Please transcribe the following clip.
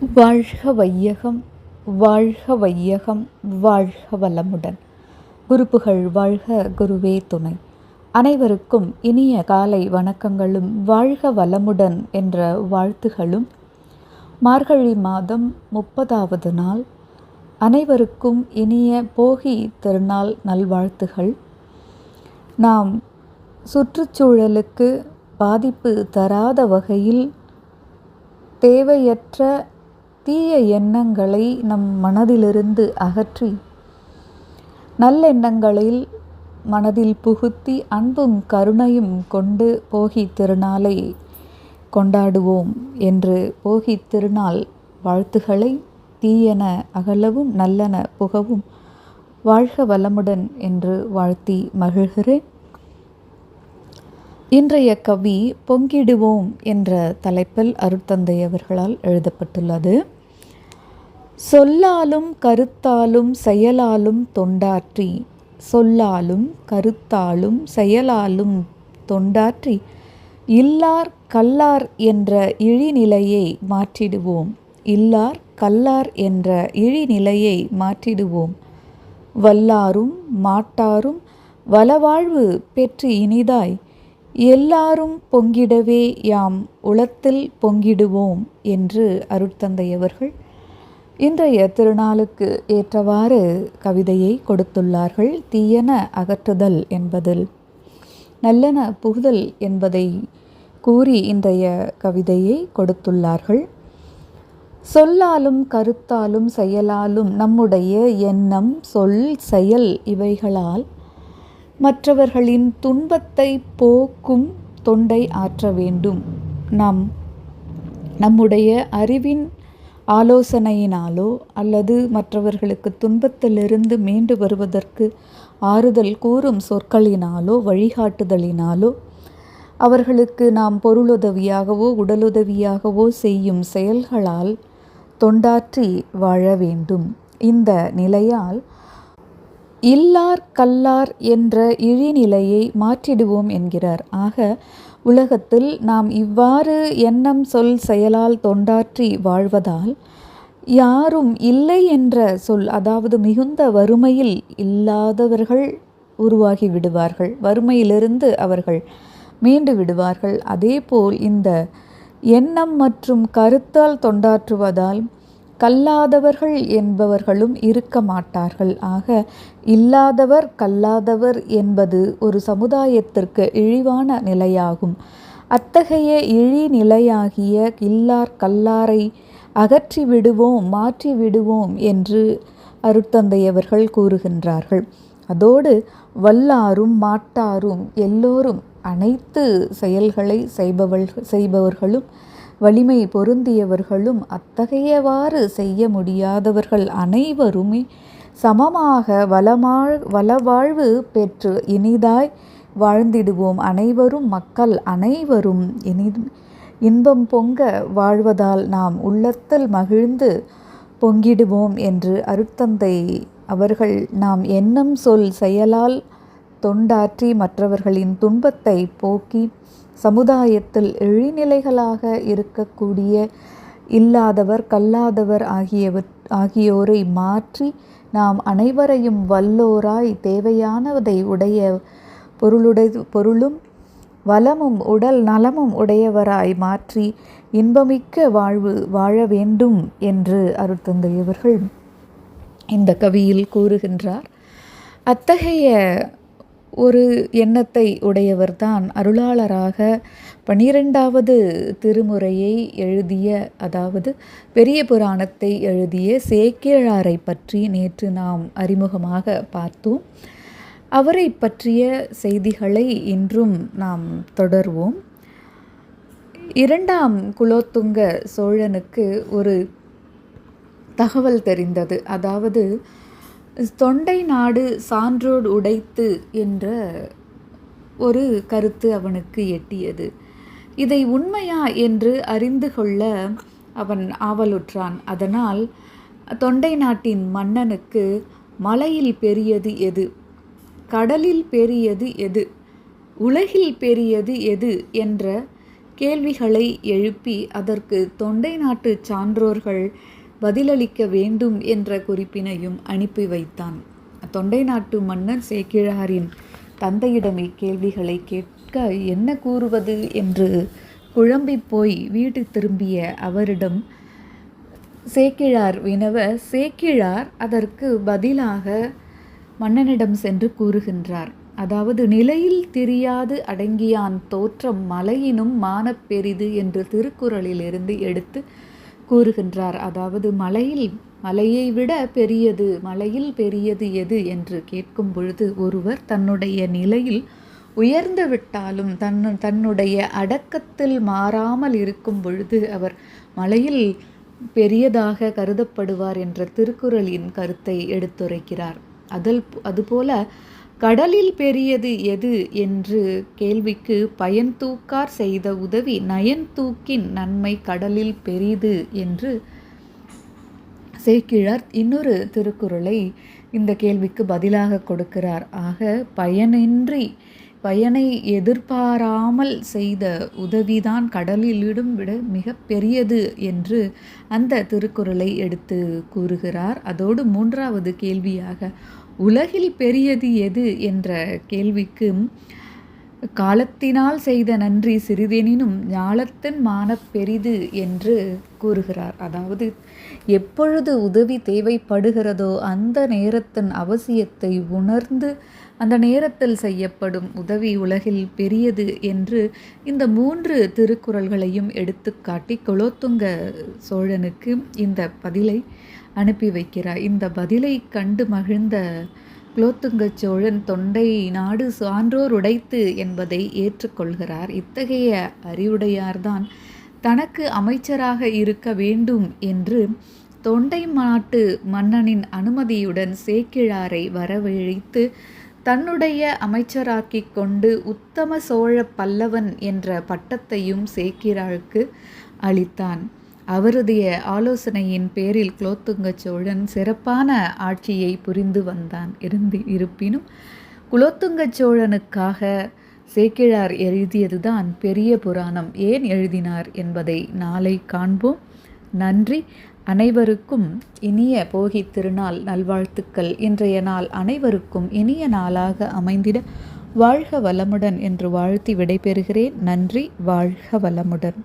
வாழ்க வையகம் வாழ்க வையகம் வாழ்க வளமுடன். குருப்புகள் வாழ்க குருவே துணை. அனைவருக்கும் இனிய காலை வணக்கங்களும் வாழ்க வளமுடன் என்ற வாழ்த்துகளும். மார்கழி மாதம் முப்பதாவது நாள். அனைவருக்கும் இனிய போகி திருநாள் நல்வாழ்த்துகள். நாம் சுற்றுச்சூழலுக்கு பாதிப்பு தராத வகையில் தேவையற்ற தீய எண்ணங்களை நம் மனதிலிருந்து அகற்றி நல்லெண்ணங்களில் மனதில் புகுத்தி அன்பும் கருணையும் கொண்டு போகி திருநாளை கொண்டாடுவோம் என்று போகி திருநாள் வாழ்த்துக்களை தீயன அகலவும் நல்லன புகவும் வாழ்க வளமுடன் என்று வாழ்த்தி மகிழ்கிறேன். இன்றைய கவி பொங்கிடுவோம் என்ற தலைப்பில் அருட்தந்தை அவர்களால் எழுதப்பட்டுள்ளது. சொல்லாலும் கருத்தாலும் செயலாலும் தொண்டாற்றி சொல்லாலும் கருத்தாலும் செயலாலும் தொண்டாற்றி இல்லார் கல்லார் என்ற இழிநிலையை மாற்றிடுவோம். இல்லார் கல்லார் என்ற இழிநிலையை மாற்றிடுவோம். வல்லாரும் மாட்டாரும் வளவாழ்வு பெற்று இனிதாய் எல்லாரும் பொங்கிடவே யாம் உளத்தில் பொங்கிடுவோம் என்று அருட்தந்தை அவர்கள் இன்றைய திருநாளுக்கு ஏற்றவாறு கவிதையை கொடுத்துள்ளார்கள். தீயன அகற்றுதல் என்பதில். நல்லன புகுதல் என்பதை கூறி இன்றைய கவிதையை கொடுத்துள்ளார்கள். சொல்லாலும் கருத்தாலும் செயலாலும் நம்முடைய எண்ணம் சொல் செயல் இவைகளால் மற்றவர்களின் துன்பத்தை போக்கும் தொண்டை ஆற்ற வேண்டும். நாம் நம்முடைய அறிவின் ஆலோசனையினாலோ அல்லது மற்றவர்களுக்கு துன்பத்திலிருந்து மீண்டு வருவதற்கு ஆறுதல் கூறும் சொற்களினாலோ வழிகாட்டுதலினாலோ அவர்களுக்கு நாம் பொருளுதவியாகவோ உடலுதவியாகவோ செய்யும் செயல்களால் தொண்டாற்றி வாழ வேண்டும். இந்த நிலையால் இல்லார் கல்லார் என்ற இழிநிலையை மாற்றிடுவோம் என்கிறார். ஆக உலகத்தில் நாம் இவ்வாறு எண்ணம் சொல் செயலால் தொண்டாற்றி வாழ்வதால் யாரும் இல்லை என்ற சொல் அதாவது மிகுந்த வறுமையில் இல்லாதவர்கள் உருவாகி விடுவார்கள். வறுமையிலிருந்து அவர்கள் மீண்டு விடுவார்கள். அதேபோல் இந்த எண்ணம் மற்றும் கருத்தால் தொண்டாற்றுவதால் கல்லாதவர்கள் என்பவர்களும் இருக்க மாட்டார்கள். ஆக இல்லாதவர் கல்லாதவர் என்பது ஒரு சமுதாயத்திற்கு இழிவான நிலையாகும். அத்தகைய இழி நிலையாகிய இல்லார் கல்லாரை அகற்றி விடுவோம் மாற்றி விடுவோம் என்று அருட்தந்தையவர்கள் கூறுகின்றார்கள். அதோடு வல்லாரும் மாட்டாரும் எல்லோரும் அனைத்து செயல்களை செய்பவள் செய்பவர்களும் வலிமை பொருந்தியவர்களும் அத்தகையவாறு செய்ய முடியாதவர்கள் அனைவருமே சமமாக வளமாழ் வளவாழ்வு பெற்று இனிதாய் வாழ்ந்திடுவோம் அனைவரும் மக்கள் அனைவரும். இனி இன்பம் பொங்க வாழ்வதால் நாம் உள்ளத்தில் மகிழ்ந்து பொங்கிடுவோம் என்று அருட்தந்தை அவர்கள் நாம் எண்ணம் சொல் செயலால் தொண்டாற்றி மற்றவர்களின் துன்பத்தை போக்கி சமுதாயத்தில் எழிநிலைகளாக இருக்கக்கூடிய இல்லாதவர் கல்லாதவர் ஆகியவர் ஆகியோரை மாற்றி நாம் அனைவரையும் வல்லோராய் தேவையானதை உடைய பொருளுடை பொருளும் வளமும் உடல் நலமும் உடையவராய் மாற்றி இன்பமிக்க வாழ்வு வாழ வேண்டும் என்று அருட்தந்தையவர்கள் இந்த கவியில் கூறுகின்றார். அத்தகைய ஒரு எண்ணத்தை உடையவர்தான் அருளாளராக. பனிரெண்டாவது திருமுறையை எழுதிய அதாவது பெரிய புராணத்தை எழுதிய சேக்கிழாரை பற்றி நேற்று நாம் அறிமுகமாக பார்த்தோம். அவரை பற்றிய செய்திகளை இன்றும் நாம் தொடர்வோம். இரண்டாம் குலோத்துங்க சோழனுக்கு ஒரு தகவல் தெரிந்தது. அதாவது தொண்டை நாடு சான்றோடு உடைத்து என்ற ஒரு கருத்து அவனுக்கு எட்டியது. இதை உண்மையா என்று அறிந்து கொள்ள அவன் ஆவலுற்றான். அதனால் தொண்டை நாட்டின் மன்னனுக்கு மலையில் பெரியது எது? கடலில் பெரியது எது? உலகில் பெரியது எது? என்ற கேள்விகளை எழுப்பி அதற்கு தொண்டை நாட்டு சான்றோர்கள் பதிலளிக்க வேண்டும் என்ற குறிப்பினையும் அனுப்பி வைத்தான். தொண்டை நாட்டு மன்னர் சேக்கிழாரின் தந்தையிடம் இக்கேள்விகளை கேட்க என்ன கூறுவது என்று குழம்பி போய் வீடு திரும்பிய அவரிடம் சேக்கிழார் வினவ சேக்கிழார் அதற்கு பதிலாக மன்னனிடம் சென்று கூறுகின்றார். அதாவது நிலையில் தெரியாது அடங்கியான் தோற்றம் மலையினும் மானப்பெரிது என்று திருக்குறளிலிருந்து எடுத்து கூறுகின்றார். அதாவது மலையில் மலையை விட பெரியது மலையில் பெரியது எது? என்று கேட்கும் பொழுது ஒருவர் தன்னுடைய நிலையில் உயர்ந்து விட்டாலும் தன் தன்னுடைய அடக்கத்தில் மாறாமல் இருக்கும் பொழுது அவர் மலையில் பெரியதாக கருதப்படுவார் என்ற திருக்குறளின் கருத்தை எடுத்துரைக்கிறார். அதில் அதுபோல கடலில் பெரியது எது என்று கேள்விக்கு பயன் தூக்கார் செய்த உதவி நயன் தூக்கின் நன்மை கடலில் பெரிது என்று சேக்கிழார் இன்னொரு திருக்குறளை இந்த கேள்விக்கு பதிலாக கொடுக்கிறார். ஆக பயனின்றி பயனை எதிர்பாராமல் செய்த உதவிதான் கடலிலிடும் விட மிக பெரியது என்று அந்த திருக்குறளை எடுத்து கூறுகிறார். அதோடு மூன்றாவது கேள்வியாக உலகில் பெரியது எது என்ற கேள்விக்கு காலத்தினால் செய்த நன்றி சிறிதெனினும் ஞாலத்தின் மானப் பெரிது என்று கூறுகிறார். அதாவது எப்பொழுது உதவி தேவைப்படுகிறதோ அந்த நேரத்தின் அவசியத்தை உணர்ந்து அந்த நேரத்தில் செய்யப்படும் உதவி உலகில் பெரியது என்று இந்த மூன்று திருக்குறள்களையும் எடுத்துக்காட்டி குலோத்துங்க சோழனுக்கு இந்த பதிலை அனுப்பி வைக்கிறார். இந்த பதிலை கண்டு மகிழ்ந்த குலோத்துங்க சோழன் தொண்டை நாடு சான்றோர் உடைத்து என்பதை ஏற்றுக்கொள்கிறார். இத்தகைய அறிவுடையார்தான் தனக்கு அமைச்சராக இருக்க வேண்டும் என்று தொண்டை நாட்டு மன்னனின் அனுமதியுடன் சேக்கிழாரை வரவழைத்து தன்னுடைய அமைச்சராக்கிக் கொண்டு உத்தம சோழ பல்லவன் என்ற பட்டத்தையும் சேக்கிராருக்கு அளித்தான். அவருடைய ஆலோசனையின் பேரில் குலோத்துங்க சோழன் சிறப்பான ஆட்சியை புரிந்து வந்தான் இருந்து இருப்பினும் குலோத்துங்க சோழனுக்காக சேக்கிழார் எழுதியதுதான் பெரிய புராணம். ஏன் எழுதினார் என்பதை நாளை காண்போம். நன்றி. அனைவருக்கும் இனிய போகி திருநாள் நல்வாழ்த்துக்கள். இன்றைய நாள் அனைவருக்கும் இனிய நாளாக அமைந்திட வாழ்க வளமுடன் என்று வாழ்த்தி விடைபெறுகிறேன். நன்றி. வாழ்க வளமுடன்.